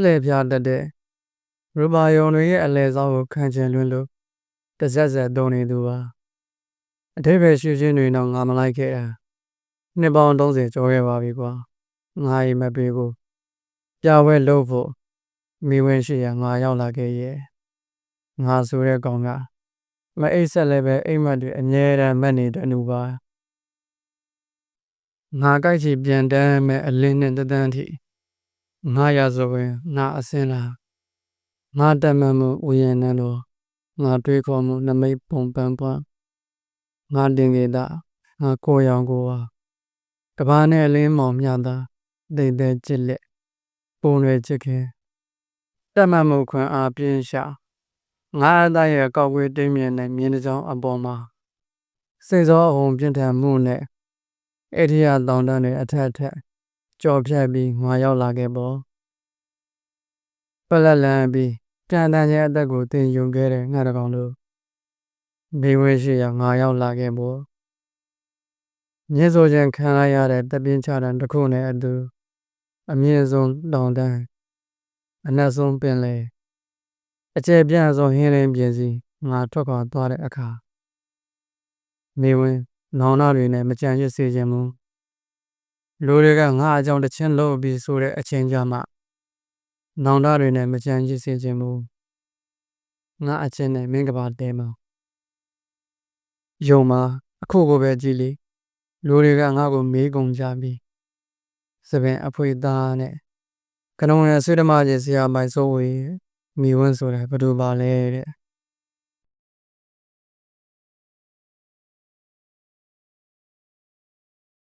လှည့်ပြားတတ်တဲ့ရူပါယုံတွေရဲ့အလဲစားကိုခံချင်လွန်းလို့တစက်စက်သုံးနေသူပါအထိပ္ပယ်ရှိချင်းတွေတော့ငါမလိုက်ခဲ့တာနှစ်ပေါင်း30ကျော်ခဲ့ပါပြီကွာငါအိမ်မပေးဘူးပြဝဲလို့ဖို့မိဝင်ရှိရငါရောက်လာခဲ့ရဲ့ငါဆိုတဲ့ကောင်ကမအိတ်ဆက်လည်းပဲအိမ်မက်တွေအမြဲတမ်းမက်နေတဲ့နူပါငါကြိုက်ချီပြန်တမ်းမဲ့အလင်းနဲ့တသန်းထိ ငါရဆိုရင်ငါအစင်းလားငါတမန်မှုဥယျာဉ်နဲ့လို့ငါတွေးခေါ်မှုနမိတ်ပုံပန်းပွားငါတင်ကေတာငါကိုရောင်ကိုပါကဘာနဲ့အလင်းမောင်မြတာတိတ်တဲ့ကြစ်လက်ပုံရွယ်ချစ်ခင်တမန်မှုခွန်အားပြင်းရှာငါအသားရဲ့ကောက်ွေးတိမ်မြင်တဲ့မြင်းတစ်ကြောင်အပေါ်မှာစိတ်စောအုံပြင်းထန်မှုနဲ့အဲ့ဒီဟာတောင်းတန်းတွေအထက်ထက် ကြော်ဖြတ်ပြီးငါရောက်လာခဲ့ပေါ့ပလက်လန်ပြီးတန်တန်ရဲ့အသက်ကိုတင်ယူခဲ့တဲ့ငါတကောင်တို့မိဝဲရှိရငါရောက်လာခဲ့ပေါ့ညစ်ဆိုခြင်းခံရတဲ့တပင်းချတဲ့တစ်ခုနဲ့အတူအမြင့်ဆုံးတောင်တန်းအနက်ဆုံးပင်လေအကျယ်ပြန့်ဆုံးဟင်းလင်းပြင်စီငါထွက်ခွာသွားတဲ့အခါမိဝင်နောင်နာတွေနဲ့မကြံရစ်စေခြင်းမူ လူတွေကငါအကြောင်းတချင်းလို့ပြီးဆိုတဲ့အချိန်ကြမှာနောင်တတွေနဲ့မကြံရစ်စေခြင်းမူငါအချင်းနဲ့မင်းကပါတဲမှာယုံမှာအခုကိုပဲကြည်လီလူတွေကငါ့ကိုမေးကုန်ကြပြီစပင်အဖွေသားနဲ့ကနုံရဆွေးဓမ္မကြီးဆရာမိုင်စိုးဝေမိဝန်းဆိုတယ်ဘယ်သူပါလဲတဲ့